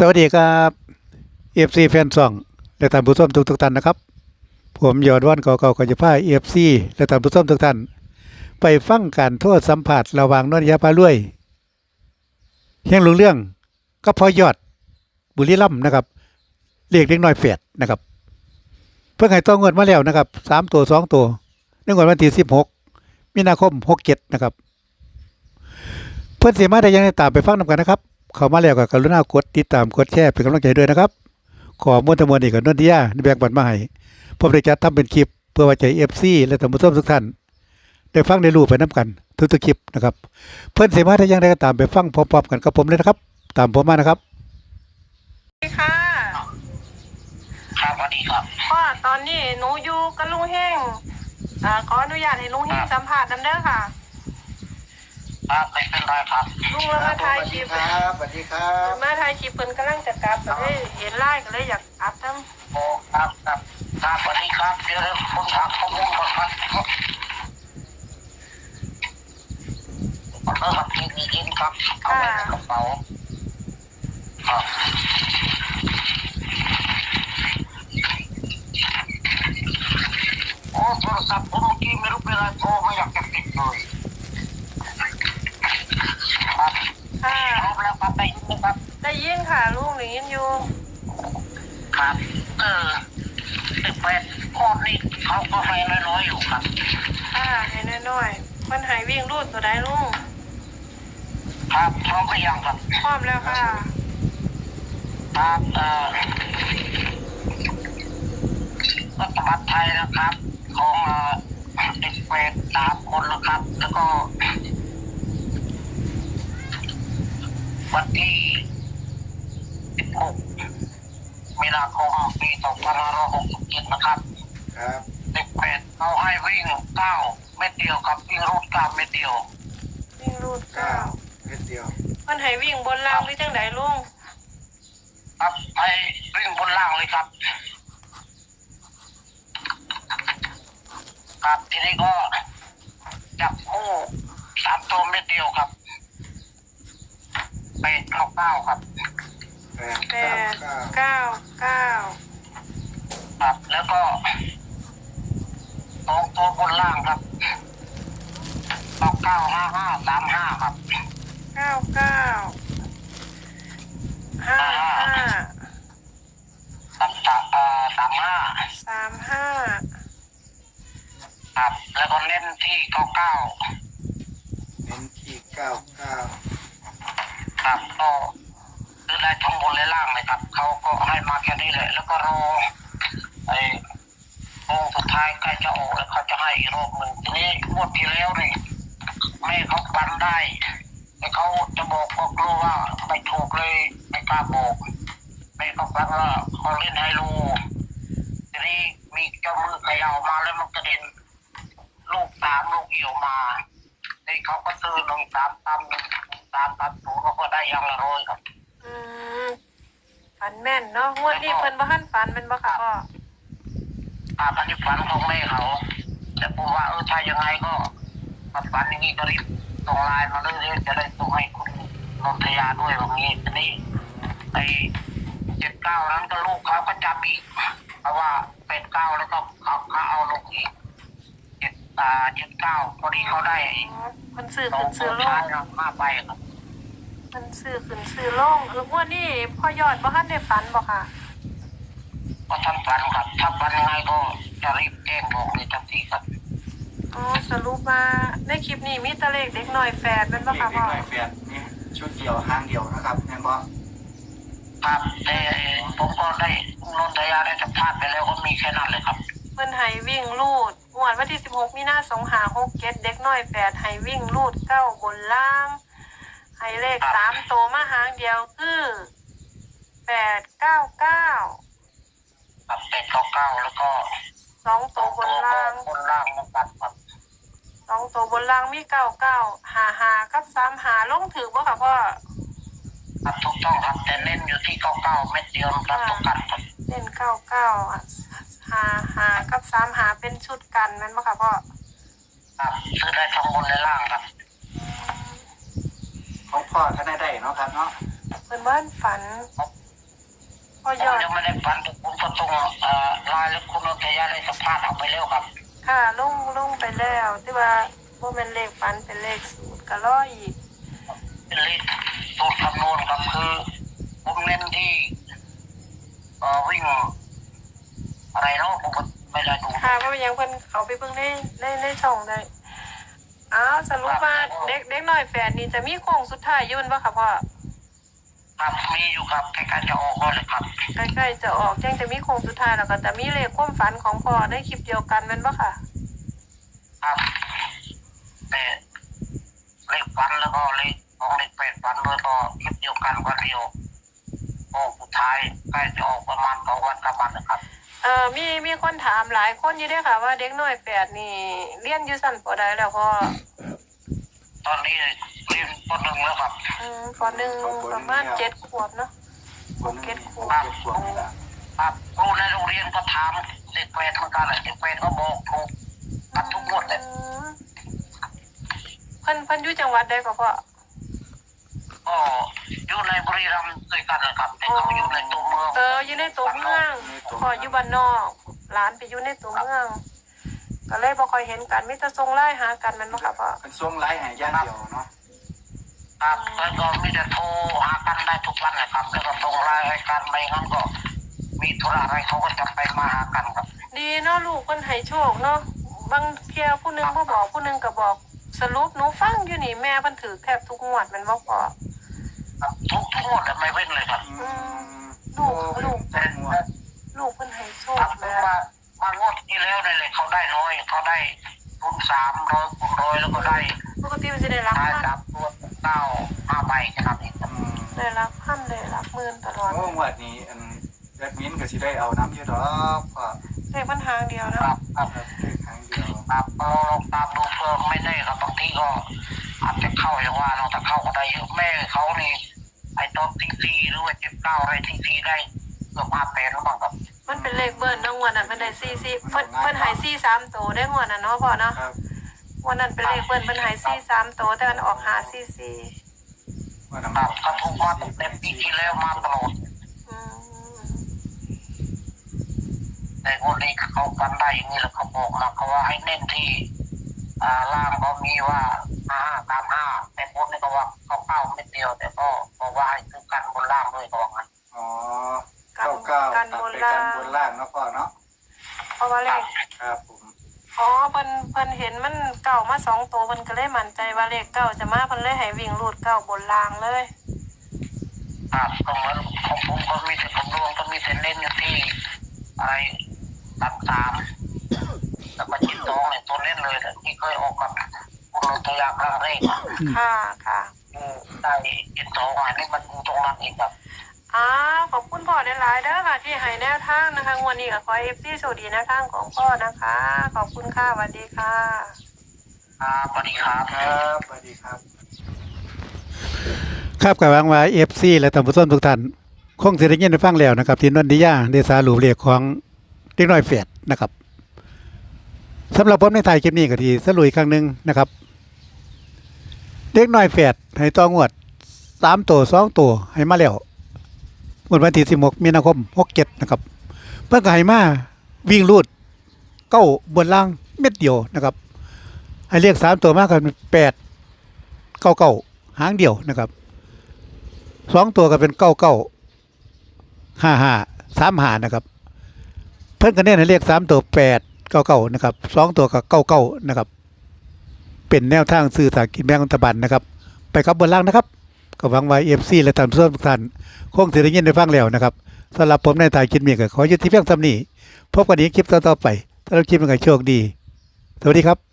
สวัสดีครับเอฟซีแฟนซองและท่านผู้ชมทุกทุกท่านนะครับ ผมยอดวันเก่าๆก็จะพาเอฟซีและท่านผู้ชมทุกท่าน ไปฟังการโทษสัมผัสระหว่างนนยาพาลุยเฮียงลุงเรื่องก็พอยอดบุรีรัมนะครับเรียกเล็กน้อยแฝดนะครับ เพิ่งให้ต้องเงินมาแล้วนะครับสามตัวสองตัวในงวดวันที่สิบหกมีนาคมหกเจ็ดนะครับ เพื่อนเสียมาได้ยังไงตามไปฟังนำกันนะครับ เข้ามาแล้วก็กรุณากดติดตามกดแชร์เป็นกำลังใจด้วยนะครับ ขอมวลทั้งมวลอีกกับนนทิยาในแบ่งปันมาให้ผมได้จัดทำเป็นคลิปเพื่อไว้ใจเอฟซีและท่านผู้ชมทุกท่าน ได้ฟังได้รู้ไปน้ำกัน ทุกๆคลิปนะครับ เพื่อนเสียมาได้ยังไงก็ตามไปฟังพร้อมๆกันกับผมเลยนะครับ ตามผมมานะครับ สวัสดีค่ะ ครับสวัสดีครับ พ่อตอนนี้หนูอยู่กับลุงเฮงอ่าขออนุญาตให้ลุงเฮงสัมภาษณ์น้ำเด้อค่ะ ครับไม่เป็นไรครับลุงแล้วมาถ่ายคลิปครับสวัสดีครับมาถ่ายคลิปเพิ่นกำลังจะกลับก็เลยเห็นไล่ก็เลยอยากอัพทั้งโอ้ครับครับครับสวัสดีครับเดี๋ยวผมถามข้อมูลก่อนครับเริ่มกินกินครับเอาไว้ในกระเป๋าครับโอ้โทรศัพท์ผมเมื่อกี้ไม่รู้เป็นอะไรโทรไม่อยากจะติดเลยครับ ค่ะ ครบแล้วครับได้ยิน ไหมครับได้ยินค่ะลุงได้ยินอยู่ครับ เออสิบแปดข้อนี้เขาก็ให้น้อยๆอยู่ครับค่ะให้น้อยๆเพิ่นให้วิ่งรูดตัวใดลุงครับพร้อมหรือยังครับพร้อมแล้วค่ะครับเอ่อรัฐบาลไทยนะครับ ของเอ่อสิบแปดสามคนนะครับ แล้วก็วันที่ สิบหกมีนาคมปีสองพันห้าร้อยหกสิบเจ็ดนะครับ ครับสิบแปดเอาให้วิ่งเก้าเม็ดเดียวครับ วิ่งรูดเก้าเม็ดเดียว วิ่งรูดเก้าเม็ดเดียวเพิ่นให้วิ่งบนล่างหรือจังไดลุงครับให้วิ่งบนล่างเลยครับ ครับทีนี้ก็จับคู่สามตัวเม็ดเดียวครับแปดเก้าเก้าครับ แปดแปเก้าดเก้าเก้าเก้าครับแล้วก็สองตัวบนล่างครับเก้าเก้าห้าห้าสามห้าครับเก้าเก้าห้าห้าสามสามเอ่อสามห้าสามห้าครับ แล้วก็เน้นที่เก้าเก้าเน้นที่เก้าเก้า ครับก็ซื้อได้ทั้งบนและล่างเลยครับ เขาก็ให้ มาแค่นี้เลยแล้วก็รอไอ้องค์สุดท้ายใกล้จะออกแล้วเขาจะให้อีกรอบหนึ่งทีนี้งวดที่แล้วนี่แม่เขาฟันได้แต่เขาจะบอกก็กลัวว่าไม่ถูกเลยไม่กล้าบอกแม่เขาฟันว่าเขาเล่นไฮโลทีนี้มีเจ้ามือขย่ามาแล้วมันกระเด็นลูกสามลูกเอี่ยวมานี่เขาก็ซื้อหนึ่งสามตำหนึ่งสามตำศูนย์เขาก็ได้อยังละร้อยครับ อืม ฝันแม่นเนาะงวดนี้เพิ่นบ่ทันฝันแมันบ่ค่ะพ่ออาพันธิฝันของแม่เขา แต่ผมว่าเออถ้ายังไงก็มาฝันอย่างนี้ก็รีบส่งไลน์มาเรื่อยๆจะได้ส่งให้คุณนนทยาด้วยแบบนี้ทีนี้ไอ้เจ็ดเก้านั้นก็ลูกเขาก็จับอีกเพราะว่าเป็ดเก้าแล้วก็เขาเขาเอาลงอีกเจ็ดอ่าเจ็ดเก้าพอดีเขาได้อ๋อเพิ่นซื้อสอขึ้งนตัซื้วอลท้ายงนะห้าใบครับ เพิ่นซื้อขึ้นซื้อลงเอองวดนี้พ่อยอดบ่ทันได้ฝันบ่ค่ะ ก็ทำฝันครับถ้าฝันยังไงก็จะรีบแจ้งบอกเลยทันทีครับอ๋อสรุปมาในคลิปนี้มีแตะเลขเด็กน้อยแฝดแม่นบ่เด็กค่ะเด็พ่กอหน่อยแปดนี่ชุดเดียวหางเดียวนะครับแม่นบอครับแต่ผมก็ได้นนทยาได้สัมภาษณ์ไปแล้วก็มีแค่นั้นเลยครับ เพิ่นให้วิ่งลูดงวดวันที่ 16 มีนา2567เด็กน้อยแฝดให้วิ่งลูดเก้าบนล่าง ให้เลขสามตัวมาหางเดียวคือ899ครับเป็นเก้าเก้าแล้วก็สองตัวบนล่างบนล่างมันตัดครับสองตัวบนล่างมีเก้าเก้าหาหากับสามหาลงถือบ่ค่ะพ่อครับถูกต้องครับแต่เน้นอยู่ที่เก้าเก้าเม็ดเดียวครับตกกันครับเล่นเก้าเก้าหาหากับสามหาเป็นชุดกันนั่นบ่ค่ะพ่อครับซื้อได้ทั้งบนและล่างครับของ พ่อท่านได้ได้เนาะครับเนาะเพิ่นบ้านฝันครับพ่อผยอมดยังไม่ได้ฟันทุกคุณก็ต้องเอ่อไลน์แล้วคุณนนทยาได้สัมภาษณ์ออกไปแล้วครับ ค่ะลงลงไปแล้วที่ว่าบ่แม่นเลขฝันเป็นเลขสูตรก็รออีกเป็นเลขสูตรคำนวณครับคือผมเน้นที่เอ่อวิ่ง อะไรเนาะผมก็ไม่ได้ดู ค่ะว่ายังเพิ่นเขาไปเบิ่งในในในช่องได้ อ้าวสรุปว่าเด็กเด็กน้อยแฝดนี่จะมีโค้งสุดท้ายอยุ่นบ่ค่ะพ่อครับมีอยู่ครับใกล้ๆจะออกก็เลยครับใกล้ๆจะออกยังจะมีโค้งสุดท้ายแล้วก็จะมีเลขความฝันของพ่อในคลิปเดียวกันแม่นบ่ค่ะ ครับแต่เลขฟันแล้วก็เลขของเลขแปดฟันด้วยก็คลิปเดียวกันวันเดียวโอ้สุดท้ายใกล้จะออกประมาณสองวันสามวันนะครับ เอ่อมีมีคนถามหลายคนอยู่เด้อค่ะ ว่าเด็กน้อยแฝดนี่เรียนอยู่ชั้นปใดแล้วพ่อตอนนี้เรียนปหนึ่งแล้วครับอืมปหนึ่งประมาณเจ็ดขวบเนาะคนหนึ่งเก็ตขวบเก็ตขวบนี่ละครับครูในโรงเรียนก็ถามเด็กแปดเหมือนกันแหละเด็กแปดก็บอกถูกกันทุกงวดเลยอืมเพิ่นเพิ่นอยู่จังหวัดใดก็พ่อก็ อยู่ในบุรีรัมย์ด้วยกันนะครับแต่เขาอยู่ในตัวเมือง เอออยู่ในตัวเมืองพ่ออยู่บ้านนอกหลานไปอยู่ในตัวเมือง ก็เลยบ่ค่อยเห็นกันมีแต่ส่งไลน์หากันแมันบ่ค่ะพ่อเป็นช่วงไล่หายย่างเดียวเนาะครับแล้วก็มีแต่โทรหากันได้ทุกวันนะครับแล้วก็ส่งไลน์ให้กันไม่งั้นก็ มีธุระอะไรเขาก็จะไปมาหากันครับดีเนาะลูกเพิ่นให้โชคเนาะบางเที่ยผู้หนึงบ่บอกผู้หนึงก็บอก สรุปหนูฟังอยู่นี่แม่เพิ่นถือแทบทุกงวดแมันบ่พอ ครับทุกทุกงวดเลยไม่เว้นเลยครับอืมลูกลูกแจ้งงวดลูกเพิ่นให้โชครัคบแม่มามางวดที่แล้วเนี่ยเลยเขาได้น้อยเขาได้คูณสามร้อยคูณร้อยแล้วก็ได้ปกติมันสิได้รับท้ายพันสามตัวเก้าห้าใบแค่นั้นเองครับอืมได้รับพันได้รับหมื่นตลอดโอ้งวดนี้อันแอดมินก็สิได้เอาน้ำอยู่ดอกก็เลขมันหางเดียวคเนาะรับครับ ครับเลขครั้งเดียวครับเราลองตามดูเพิ่มไม่ได้ครับบางทีก็ อาจจะเข้าอย่างว่าเราแต่เข้าก็ได้เยอะแม่เขานี่ไอ้ตอนทีซีหรือว่าเจ็ดเก้าอะไรทีซีได้เกือบห้าแปดแล้วมั้งครับมันเป็นเลขเบิ้ลเนาะงวดนั้นเพิ่นได้4 4เพิ่นเพิ่นให้4 3โตได้งวดนั้นเนาะพ่อเนาะครับวันนั้นเป็นเลขเบิ้ลเพิ่นให้4 3โตแต่มันออก5 4 4ว่าน้ำครับเขาถูกมาตั้งแต่ปีที่แล้วมาตลอดอืมแต่คนนี้เขากันได้อย่างนี้แล้วเขาบอกมาเขาว่าให้เน้นที่ อ่าล่างก็มีว่าห้าตามห้าแต่บนนี่ก็ว่าเขาเก้าไม่เดียว แต่ก็บอกว่าให้ซื้อกันบนล่างด้วยก็ว่างั้นอ๋อเก้าเก้ากันตัดบนไปล่ากันงบนล่างเนาะพ่อเนาะเพราะว่าเลขครับผมอ๋อเพิ่นเพิ่นเห็นมันเก่ามาสองตัวเพิ่นก็เลยมั่นใจว่าเลขเก้าจะมาเพิ่นเลยให้วิ่งรูดเก้าบนรางเลยครับก็เหมือนของผมก็มีแต่ผมรวมก็มีแต่เน้นอยู่ที่อะไรตามสาม แล้วก็ชิ้นสองเนี่ยตัวเน้นเลยแต่ที่เคยออกกับคุณนนทยาครั้งแรกค่ะค่ะอืมได้ชิ้นสองอันนี้มันอยู่ตรงนั้นเองครับ อ้าวขอบคุณพ่อหลายๆเด้อค่ะ ที่ให้แนวทางนะคะงวดนี้ก็ขอเอฟซีสวัสดีแนวทางของพ่อนะคะ ขอบคุณค่ะสวัสดีค่ะ ครับสวัสดีครับ ครับสวัสดีครับ ครับกับหวังว่า FC และท่านผู้ชมทุกท่านคงสิได้ยินได้ฟังแล้วนะครับที่นนทิยาได้สารุปเรียกของเด็กน้อยแฝดนะครับ สำหรับผมในถ่ายคลิปนี้ก็ทีสรุปอีกครั้งหนึ่งนะครับ เด็กน้อยแฝดให้ตองวดสามตัวสองตัวให้มาแล้วงวดวันที่16มีนาคม67นะครับ เพิ่นก็ให้มาวิ่งรูดเก้าบนล่างเม็ดเดียวนะครับ ให้เรียกสามตัวมากกันแปดเก้าเก้าหางเดียวนะครับสองตัวก็เป็นเก้าเก้าห้าห้าสามหานะครับ เพิ่นก็เน้นให้เรียกสามตัวแปด เก้าเก้านะครับสองตัวกับเก้าเก้านะครับ เป็นแนวทางสื่อสารกินแบ่งรัฐบาลนะครับ ไปครับบนล่างนะครับก็หวังว่าเอฟซีและท่านผู้ชมทุกท่านคงสิได้ยินได้ฟังแล้วนะครับสำหรับผมในถ่ายคลิปนี้ก็ขอยุติเพียงเท่านี้พบกันอีกคลิปต่อๆไปถ้าเราคลิปมันก็โชคดี สวัสดีครับ